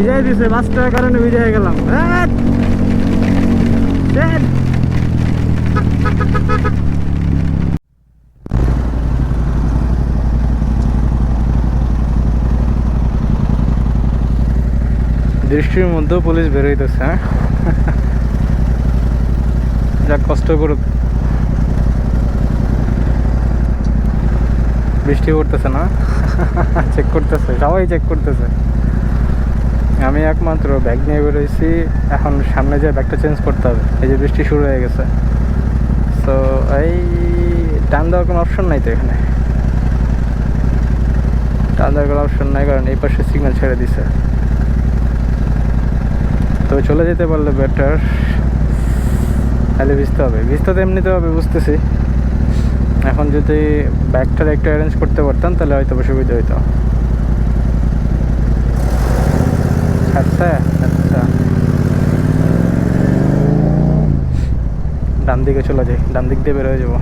ভিজাই দিছে বাসটার কারণে ভিজাই গেলাম। ধ্যাৎ। বৃষ্টির মধ্যেও পুলিশ বেরোইতেছে হ্যাঁ? যা কষ্ট করুক। বৃষ্টি পড়তেছে না? চেক করতেছে, সবাই চেক করতেছে। আমি একমাত্র ব্যাগ নিয়ে বেরোইছি। এখন সামনে যে ব্যাগটা চেঞ্জ করতে হবে, এই যে বৃষ্টি শুরু হয়ে গেছে। তো এই টান দেওয়ার কোনো অপশন নাই তো এখানে। টান দেওয়ার কোনো অপশন নাই, কারণ এই পাশে সিগন্যাল ছেড়ে দিছে। তো চলে যেতে পারলে বেটার তাহলে ভিজতে হবে। ভিজতে তো এমনিতে হবে, বুঝতেছি। এখন যদি ব্যাগটার একটু অ্যারেঞ্জ করতে পারতাম, তাহলে হয়তো সুবিধা হইতো। আচ্ছা আচ্ছা। ডান দিকে চলে যাই ডান দিক দিয়ে বের হয়ে যাব।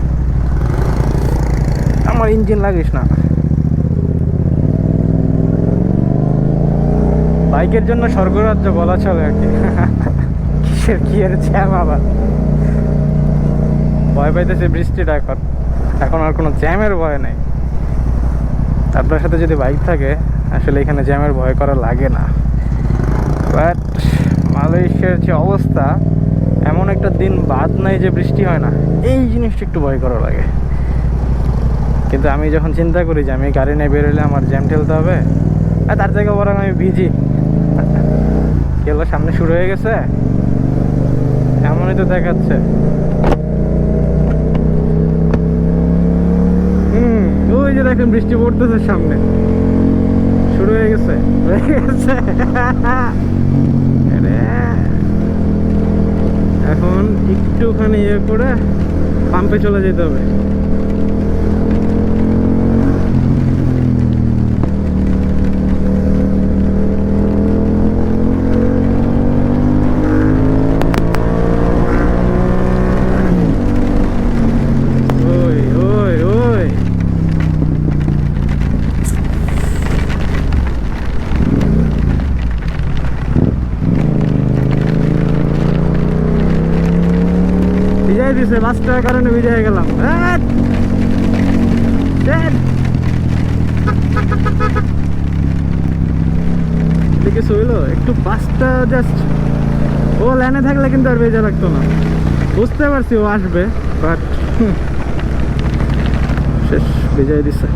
আমার ইঞ্জিন লাগিস না। বাইকের জন্য স্বর্গরাজ্য বলা চলে আর কি। কিসের, কি এর জ্যাম আবার? ভয় পাইতেছে বৃষ্টিটা এখন। এখন আর কোনো জ্যামের ভয় নেই। আপনার সাথে যদি বাইক থাকে, আসলে এখানে জ্যামের ভয় করা লাগে না। বাট মালয়েশিয়ার যে অবস্থা, এমন একটা দিন বাদ নাই যে বৃষ্টি হয় না। এই জিনিসটা একটু ভয় করা লাগে। কিন্তু আমি যখন চিন্তা করি যে আমি গাড়ি নিয়ে বেরোলে আমার জ্যাম ঠেলতে হবে, আর তার থেকে বরং আমি ভিজি। কেলো সামনে শুরু হয়ে গেছে? এমনই তো দেখাচ্ছে। হুম, ওই যে দেখেন বৃষ্টি পড়তেছে সামনে শুরু হয়ে গেছে হয়ে গেছে আরে, এখন একটুখানি ইয়ে করে পাম্পে চলে যেতে হবে ওই ওই ওই ভিজাই দিছে বাসটার কারণে ভিজাই গেলাম। হইল? একটু বাসটা জাস্ট ও লাইনে থাকলে কিন্তু আর ভেজা লাগতো না। বুঝতে পারছি ও আসবে বাট শেষ বেজায় দিছে।